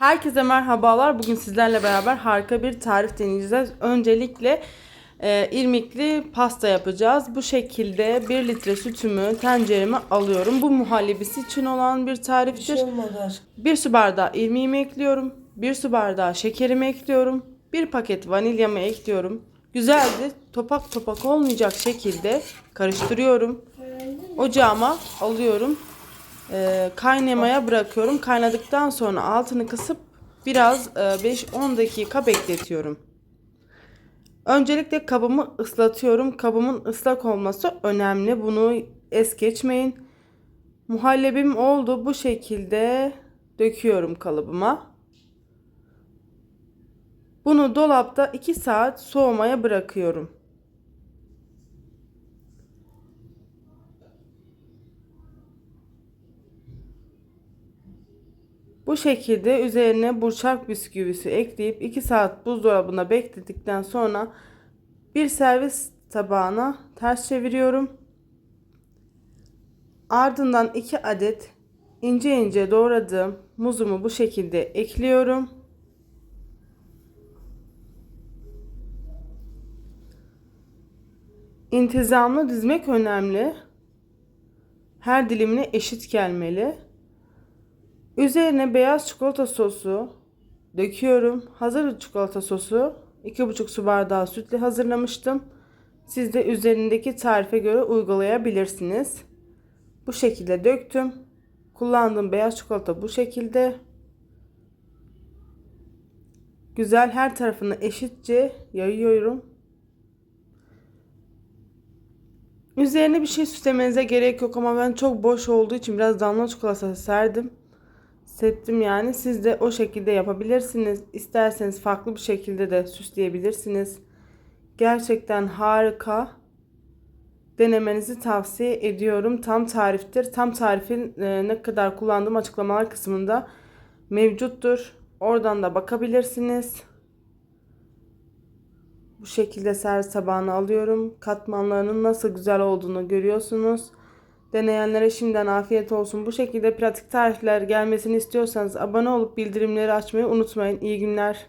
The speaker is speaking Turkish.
Herkese merhabalar. Bugün sizlerle beraber harika bir tarif deneyeceğiz. Öncelikle e, irmikli pasta yapacağız. Bu şekilde 1 litre sütümü tencereme alıyorum. Bu muhallebisi için olan bir Bir tariftir. şey olmadı aşkım. 1 su bardağı irmiğimi ekliyorum. 1 su bardağı şekerimi ekliyorum. 1 paket vanilyamı ekliyorum. Güzelce topak topak olmayacak şekilde karıştırıyorum. Ocağıma alıyorum. Ee, kaynamaya bırakıyorum. Kaynadıktan sonra altını kısıp biraz e, 5-10 dakika bekletiyorum. Öncelikle kabımı ıslatıyorum. Kabımın ıslak olması önemli. Bunu es geçmeyin. Muhallebim oldu. Bu şekilde döküyorum kalıbıma. Bunu dolapta 2 saat soğumaya bırakıyorum. Bu şekilde üzerine burçak bisküvisi ekleyip 2 saat buzdolabında bekledikten sonra bir servis tabağına ters çeviriyorum. Ardından 2 adet ince ince doğradığım muzumu bu şekilde ekliyorum. İntizamlı dizmek önemli. Her dilimine eşit gelmeli. Üzerine beyaz çikolata sosu döküyorum. Hazır çikolata sosu 2,5 su bardağı sütle hazırlamıştım. Siz de üzerindeki tarife göre uygulayabilirsiniz. Bu şekilde döktüm. Kullandığım beyaz çikolata bu şekilde. Güzel her tarafını eşitçe yayıyorum. Üzerine bir şey süslemenize gerek yok ama ben çok boş olduğu için biraz damla çikolata serdim. Septim yani. Siz de o şekilde yapabilirsiniz. İsterseniz farklı bir şekilde de süsleyebilirsiniz. Gerçekten harika. Denemenizi tavsiye ediyorum. Tam tariftir. Tam tarifin e, ne kadar kullandığım açıklamalar kısmında mevcuttur. Oradan da bakabilirsiniz. Bu şekilde servis tabağına alıyorum. Katmanlarının nasıl güzel olduğunu görüyorsunuz. Deneyenlere şimdiden afiyet olsun. Bu şekilde pratik tarifler gelmesini istiyorsanız abone olup bildirimleri açmayı unutmayın. İyi günler.